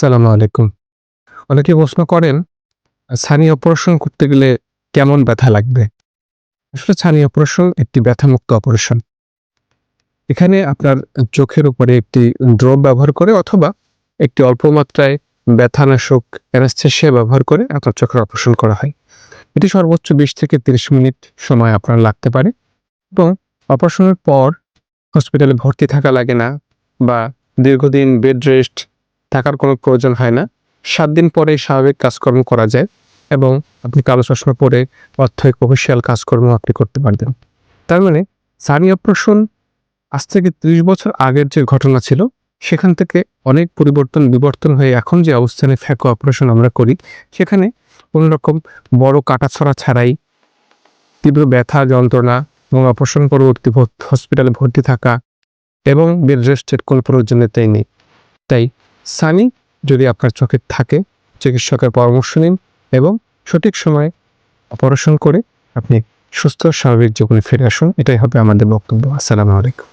সালামু আলাইকুম। অনেকে প্রশ্ন করেন, ছানি অপারেশন করতে গেলে কেমন ব্যথা লাগবে? আসলে ছানি অপারেশন একটি ব্যথামুক্ত অপারেশন। এখানে আপনার চোখের উপরে একটি ড্রপ ব্যবহার করে অথবা একটি অল্প মাত্রায় ব্যথানাশক অ্যানাস্থেশিয়া ব্যবহার করে আপনার চোখের অপারেশন করা হয়। এটি সর্বোচ্চ বিশ থেকে তিরিশ মিনিট সময় আপনার লাগতে পারে এবং অপারেশনের পর হসপিটালে ভর্তি থাকা লাগে না বা দীর্ঘদিন বেড রেস্ট থাকার কোনো প্রয়োজন হয় না। সাত দিন পরে স্বাভাবিক কাজকর্ম করা যায় এবং আপনি কালো চশমা পরে অর্থনৈতিক অফিসিয়াল কাজকর্ম আপনি করতে পারবেন। তার মানে সানি অপারেশন আজ থেকে ত্রিশ বছর আগের যে ঘটনা ছিল, সেখান থেকে অনেক পরিবর্তন, বিবর্তন হয়ে এখন যে অবস্থানে ফ্যাকো অপারেশন আমরা করি, সেখানে কোনো রকম বড় কাটাছড়া ছাড়াই তীব্র ব্যথা, যন্ত্রণা এবং অপারেশন পরবর্তী হসপিটালে ভর্তি থাকা এবং বেড রেস্টের কোনো প্রয়োজনীয়তাই নেই। তাই সানি যদি আপনার চোখে থাকে, চিকিৎসকের পরামর্শ নিন এবং সঠিক সময়ে অপারেশন করে আপনি সুস্থ, স্বাভাবিক জীবনে ফিরে আসুন। এটাই হবে আমাদের বক্তব্য। আসসালামু আলাইকুম।